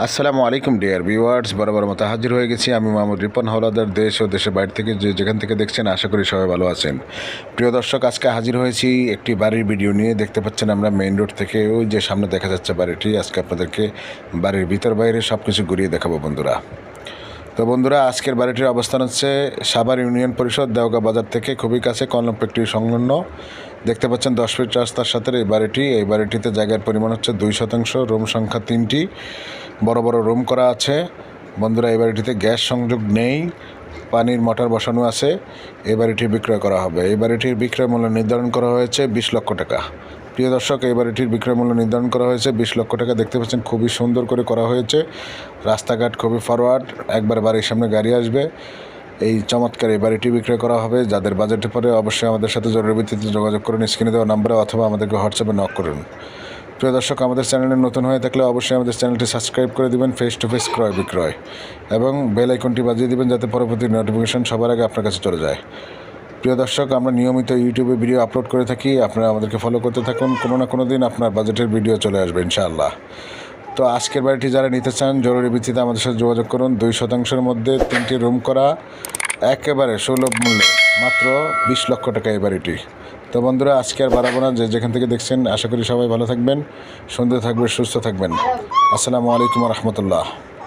আসসালামু আলাইকুম dear viewers বরাবর মতো হাজির হয়ে গেছি আমি মোহাম্মদ রিপন, হাওলাদার দেশ ও দেশের বাইরে থেকে যে যেখান থেকে দেখছেন, আশা করি সবাই ভালো আছেন। প্রিয় দর্শক, আজকে হাজির হয়েছি একটি বাড়ির ভিডিও নিয়ে। দেখতে পাচ্ছেন আমরা মেইন রোড থেকে ওই যে সামনে দেখা যাচ্ছে বাড়িটি। আজকে আপনাদেরকে বাড়ির ভিতর বাইরে সব কিছু ঘুরিয়ে দেখাবো বন্ধুরা। তো বন্ধুরা, আজকের বাড়িটির অবস্থান হচ্ছে সাভার ইউনিয়ন পরিষদ দেওগা বাজার থেকে খুবই কাছে কলম ফ্যাক্টরি সংলগ্ন। দেখতে পাচ্ছেন দশ ফিট রাস্তার সাথে এই বাড়িটি। এই বাড়িটিতে জায়গার পরিমাণ হচ্ছে দুই শতাংশ, রুম সংখ্যা তিনটি। বড় বড় রুম করা আছে। বন্ধুরা, এই বাড়িটিতে গ্যাস সংযোগ নেই, পানির মোটর বসানো আছে। এই বাড়িটি বিক্রয় করা হবে। এই বাড়িটির বিক্রয় মূল্য নির্ধারণ করা হয়েছে বিশ লক্ষ টাকা। প্রিয় দর্শক, এবার এটির বিক্রয় মূল্য নির্ধারণ করা হয়েছে। বিশ লক্ষ টাকা দেখতে পাচ্ছেন, খুবই সুন্দর করে করা হয়েছে। রাস্তাঘাট খুবই ফরওয়ার্ড, একবার বাড়ির সামনে গাড়ি আসবে। এই চমৎকার এই বাড়িটি বিক্রয় করা হবে। যাদের বাজেটে পরে অবশ্যই আমাদের সাথে জরুরি ভিত্তিতে যোগাযোগ করুন। স্ক্রিনে দেওয়া নাম্বারে অথবা আমাদেরকে হোয়াটসঅ্যাপে নক করুন। প্রিয় দর্শক, আমাদের চ্যানেলে নতুন হয়ে থাকলে অবশ্যই আমাদের চ্যানেলটি সাবস্ক্রাইব করে দিবেন। ফেস টু ফেস ক্রয় বিক্রয় এবং বেল আইকনটি বাজিয়ে দিবেন যাতে পরবর্তী নোটিফিকেশন সবার আগে আপনার কাছে চলে যায়। প্রিয় দর্শক, আমরা নিয়মিত ইউটিউবে ভিডিও আপলোড করে থাকি। আপনারা আমাদেরকে ফলো করতে থাকুন। কোনো না কোনো দিন আপনার বাজেটের ভিডিও চলে আসবে, ইনশাআল্লাহ। তো আজকের বাড়িটি যারা নিতে চান, জরুরি ভিত্তিতে আমাদের সাথে যোগাযোগ করুন। দুই শতাংশের মধ্যে তিনটি রুম করা একেবারে সুলভ মূল্যে, মাত্র বিশ লক্ষ টাকা এই বাড়িটি। তো বন্ধুরা, আজকে আর বাড়াবো না। যে যেখান থেকে দেখছেন, আশা করি সবাই ভালো থাকবেন, সুন্দর থাকবেন, সুস্থ থাকবেন। আসসালামু আলাইকুম রহমতুল্লাহ।